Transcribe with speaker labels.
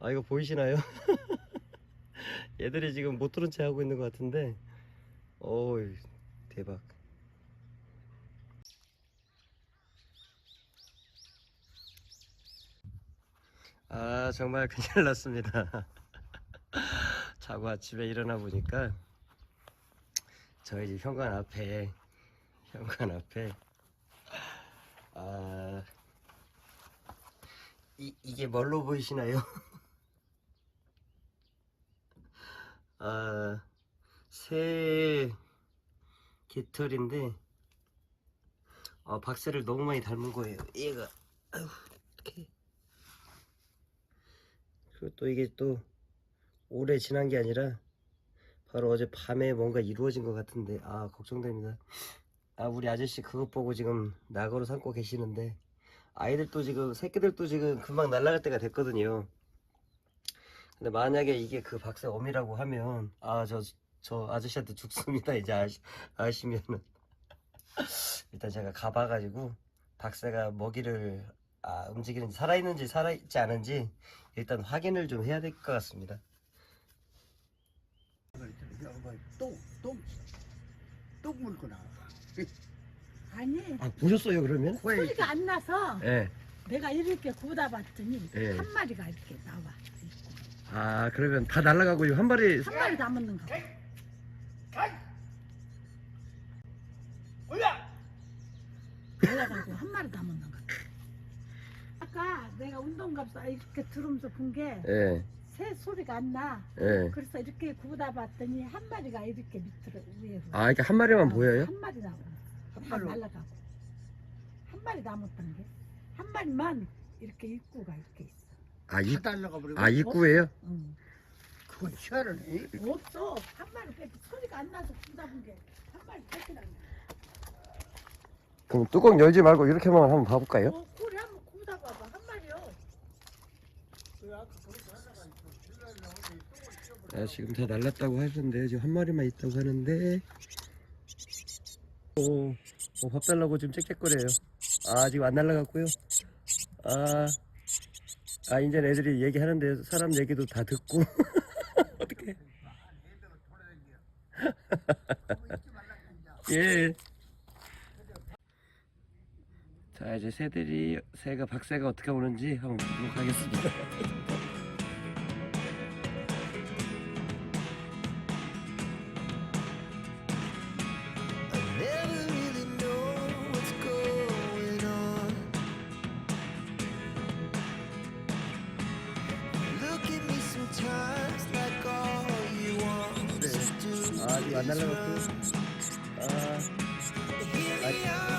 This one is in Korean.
Speaker 1: 아 이거 보이시나요? 얘들이 지금 못 들은 채 하고 있는 것 같은데 어우 대박 아 정말 큰일 났습니다 자고 아침에 일어나 보니까 저희 집 현관 앞에 현관 앞에 아 이, 이게 뭘로 보이시나요? 아, 새 깃털인데, 아, 박새를 너무 많이 닮은 거예요. 얘가, 아유, 이렇게. 그리고 또 이게 또, 오래 지난 게 아니라, 바로 어제 밤에 뭔가 이루어진 것 같은데, 아, 걱정됩니다. 아, 우리 아저씨 그것 보고 지금 낙으로 삼고 계시는데, 아이들도 지금, 새끼들도 지금 금방 날아갈 때가 됐거든요. 근데 만약에 이게 그 박새 어미라고 하면 아 저 저 아저씨한테 죽습니다 이제 아시, 아시면은 일단 제가 가봐가지고 박새가 먹이를 아 움직이는지 살아있는지 살아있지 않은지 일단 확인을 좀 해야 될 것 같습니다
Speaker 2: 똥똥똥 물고 나와.
Speaker 3: 아니
Speaker 1: 아 보셨어요 그러면?
Speaker 3: 소리가 안 나서
Speaker 1: 예.
Speaker 3: 내가 이렇게 구다 봤더니
Speaker 1: 예.
Speaker 3: 한 마리가 이렇게 나와
Speaker 1: 아 그러면 다 날아가고 한 마리
Speaker 3: 한 마리 남았는 거 올라가고 한 마리 남았는 거 아까 내가 운동갑사 이렇게 들으면서 본게새
Speaker 1: 예.
Speaker 3: 소리가 안 나.
Speaker 1: 예.
Speaker 3: 그래서 이렇게 구다 봤더니 한 마리가 이렇게 밑으로 위에로
Speaker 1: 아 이렇게 한 마리만 보여요?
Speaker 3: 한 마리 한
Speaker 2: 마리.
Speaker 3: 날라가고. 한 마리 남았던 게. 한 마리만 이렇게 입구가 이렇게 있어
Speaker 1: 아, 입,
Speaker 2: 다 달라가 버리고.
Speaker 1: 아 입구예요?
Speaker 3: 응.
Speaker 2: 그건 희한하네.
Speaker 3: 없어. 한 마리 뺏 소리가 안 나서 구다 본 게 한 마리 뺏기라는
Speaker 1: 그럼 뚜껑 열지 말고 이렇게만 한번 봐볼까요?
Speaker 3: 어, 꼬리 한번 구다 봐봐. 한 마리요.
Speaker 1: 아, 지금 다 날랐다고 하던데 지금 한 마리만 있다고 하는데 오, 오, 밥 달라고 지금 짹짹거려요 아 지금 안 날라갔고요 아, 아 이제 애들이 얘기하는데 사람 얘기도 다 듣고. 어떡해. 예. 자 이제 새들이 새가 박새가 어떻게 오는지 한번 보도록 하겠습니다 Bandana bakıyoruz.
Speaker 4: Aa.
Speaker 1: Hadi.